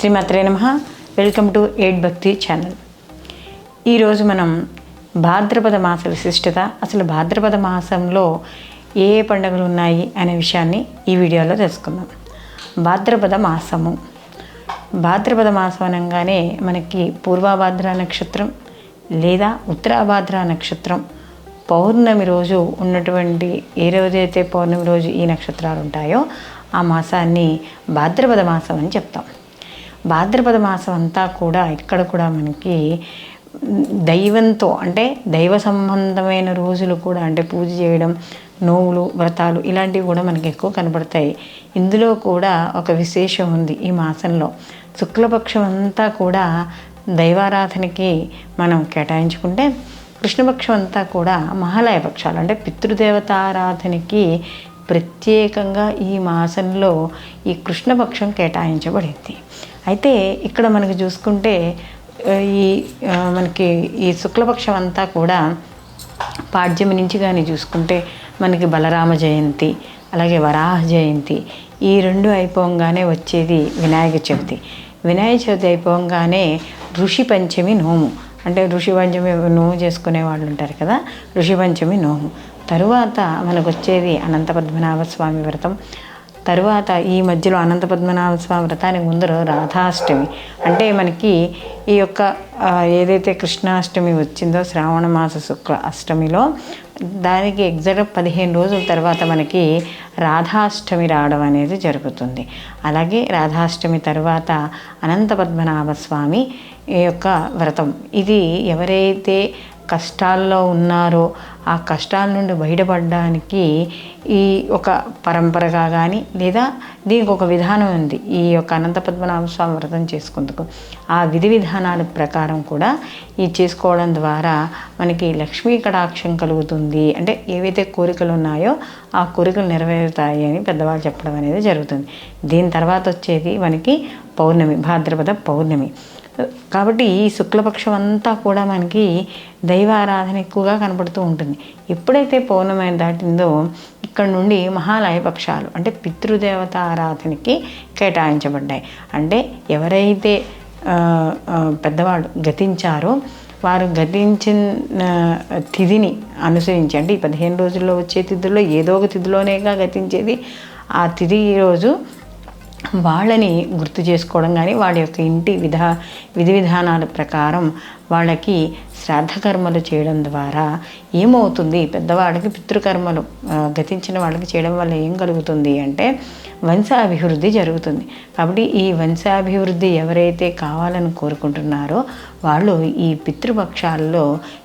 శ్రీమాత్రే నమ. Welcome to eight Bhakti channel ఈరోజు మనం భాద్రపద మాస విశిష్టత అసలు భాద్రపద మాసంలో ఏ ఏ పండుగలు ఉన్నాయి అనే విషయాన్ని ఈ వీడియోలో తెలుసుకుందాం. భాద్రపద మాసము. భాద్రపద మాసం అనగానే మనకి పూర్వభాద్ర నక్షత్రం లేదా ఉత్తరాభాద్ర నక్షత్రం పౌర్ణమి రోజు ఉన్నటువంటి ఏ రోజైతే పౌర్ణమి రోజు ఈ నక్షత్రాలు ఉంటాయో ఆ మాసాన్ని భాద్రపద మాసం అని చెప్తాం. భాద్రపద మాసం అంతా కూడా ఇక్కడ కూడా మనకి దైవంతో అంటే దైవ సంబంధమైన రోజులు కూడా అంటే పూజ చేయడం నోవులు వ్రతాలు ఇలాంటివి కూడా మనకి ఎక్కువ కనబడతాయి ఇందులో కూడా ఒక విశేషం ఉంది ఈ మాసంలో. శుక్లపక్షం అంతా కూడా దైవారాధనకి మనం కేటాయించుకుంటే కృష్ణపక్షం అంతా కూడా మహాలయ పక్షాలు అంటే పితృదేవతారాధనకి ప్రత్యేకంగా ఈ మాసంలో ఈ కృష్ణపక్షం కేటాయించబడింది. అయితే ఇక్కడ మనకు చూసుకుంటే ఈ మనకి ఈ శుక్లపక్షం అంతా కూడా పాడ్యమి నుంచి కానీ చూసుకుంటే మనకి బలరామ జయంతి అలాగే వరాహ జయంతి ఈ రెండు అయిపోగానే వచ్చేది వినాయక చవితి. వినాయక చవితి అయిపోగానే ఋషి పంచమి నోము. అంటే ఋషి పంచమి నోము చేసుకునే వాళ్ళు ఉంటారు కదా ఋషి పంచమి నోము. తరువాత మనకు వచ్చేది అనంత పద్మనాభ స్వామి వ్రతం. తరువాత ఈ మధ్యలో అనంత పద్మనాభ స్వామి వ్రతానికి ముందర రాధాష్టమి. అంటే మనకి ఈ యొక్క ఏదైతే కృష్ణాష్టమి వచ్చిందో శ్రావణ మాస శుక్ల అష్టమిలో దానికి ఎగ్జాక్ట్ పదిహేను రోజుల తర్వాత మనకి రాధాష్టమి రావడం అనేది జరుగుతుంది. అలాగే రాధాష్టమి తర్వాత అనంత పద్మనాభ స్వామి ఈ యొక్క వ్రతం. ఇది ఎవరైతే కష్టాల్లో ఉన్నారో ఆ కష్టాల నుండి బయటపడడానికి ఈ ఒక పరంపరగా కానీ లేదా దీనికి ఒక విధానం ఉంది. ఈ యొక్క అనంత పద్మనాభ స్వామి వ్రతం చేసుకుందుకు. ఆ విధి విధానాల ప్రకారం కూడా ఈ చేసుకోవడం ద్వారా మనకి లక్ష్మీ కటాక్షం కలుగుతుంది. అంటే ఏవైతే కోరికలు ఉన్నాయో ఆ కోరికలు నెరవేరుతాయి అని పెద్దవాళ్ళు చెప్పడం అనేది జరుగుతుంది. దీని తర్వాత వచ్చేది మనకి పౌర్ణమి భాద్రపద పౌర్ణమి. కాబట్టి ఈ శుక్లపక్షం అంతా కూడా మనకి దైవారాధన ఎక్కువగా కనపడుతూ ఉంటుంది. ఎప్పుడైతే పౌర్ణమి దాటిందో ఇక్కడ నుండి మహాలయ పక్షాలు అంటే పితృదేవత ఆరాధనకి కేటాయించబడ్డాయి. అంటే ఎవరైతే పెద్దవాడు గతించారో వారు గతించిన తిథిని అనుసరించి అంటే ఈ పదిహేను రోజుల్లో వచ్చే తిథుల్లో ఏదో ఒక తిథిలోనేగా గతించేది. ఆ తిథి రోజు వాళ్ళని గుర్తు చేసుకోవడం కానీ వాళ్ళ యొక్క ఇంటి విధా విధి విధానాల ప్రకారం వాళ్ళకి శ్రాద్ధకర్మలు చేయడం ద్వారా ఏమవుతుంది? పెద్దవాళ్ళకి పితృకర్మలు గతించిన వాళ్ళకి చేయడం వల్ల ఏం కలుగుతుంది అంటే వంశాభివృద్ధి జరుగుతుంది. కాబట్టి ఈ వంశాభివృద్ధి ఎవరైతే కావాలని కోరుకుంటున్నారో వాళ్ళు ఈ పితృపక్షాల్లో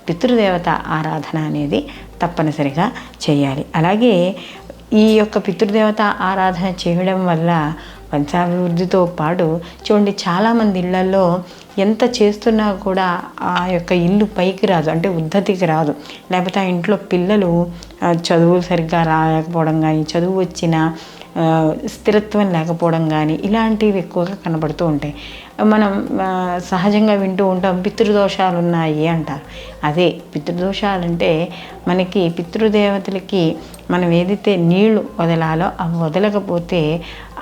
పితృదేవత ఆరాధన అనేది తప్పనిసరిగా చేయాలి. అలాగే ఈ యొక్క పితృదేవత ఆరాధన చేయడం వల్ల పంచాభివృద్ధితో పాటు చూడండి చాలామంది ఇళ్ళలో ఎంత చేస్తున్నా కూడా ఆ యొక్క ఇల్లు పైకి రాదు అంటే ఉద్ధతికి రాదు. లేకపోతే ఆ ఇంట్లో పిల్లలు చదువులు సరిగ్గా రాకపోవడం కానీ చదువు వచ్చిన స్థిరత్వం లేకపోవడం కానీ ఇలాంటివి ఎక్కువగా కనబడుతూ ఉంటాయి. మనం సహజంగా వింటూ ఉంటాం పితృదోషాలు ఉన్నాయి అంటారు. అదే పితృదోషాలంటే మనకి పితృదేవతలకి మనం ఏదైతే నీళ్ళు వదలాలో అవి వదలకపోతే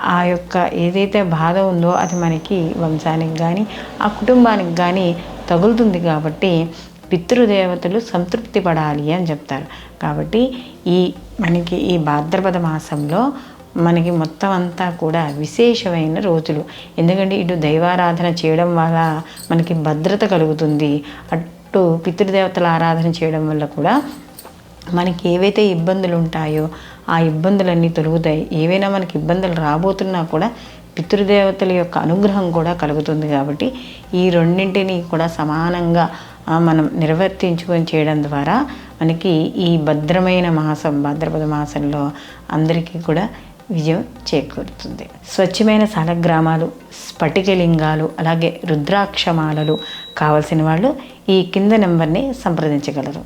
ఆ యొక్క ఏదైతే బాధ ఉందో అది మనకి వంశానికి కానీ ఆ కుటుంబానికి కానీ తగులుతుంది కాబట్టి పితృదేవతలు సంతృప్తి పడాలి అని చెప్తారు. కాబట్టి ఈ మనకి ఈ భాద్రపద మాసంలో మనకి మొత్తం అంతా కూడా విశేషమైన రోజులు. ఎందుకంటే ఇటు దైవారాధన చేయడం వల్ల మనకి భద్రత కలుగుతుంది. అటు పితృదేవతల ఆరాధన చేయడం వల్ల కూడా మనకి ఏవైతే ఇబ్బందులు ఉంటాయో ఆ ఇబ్బందులన్నీ తొలుగుతాయి. ఏవైనా మనకి ఇబ్బందులు రాబోతున్నా కూడా పితృదేవతల యొక్క అనుగ్రహం కూడా కలుగుతుంది కాబట్టి ఈ రెండింటిని కూడా సమానంగా మనం నిర్వర్తించుకొని చేయడం ద్వారా మనకి ఈ భద్రమైన మాసం భాద్రపద మాసంలో అందరికీ కూడా విజయం చేకూరుతుంది. స్వచ్ఛమైన సాలగ్రామాలు స్ఫటికలింగాలు అలాగే రుద్రాక్షమాలలు కావలసిన వాళ్ళు ఈ కింద నెంబర్ని సంప్రదించగలరు.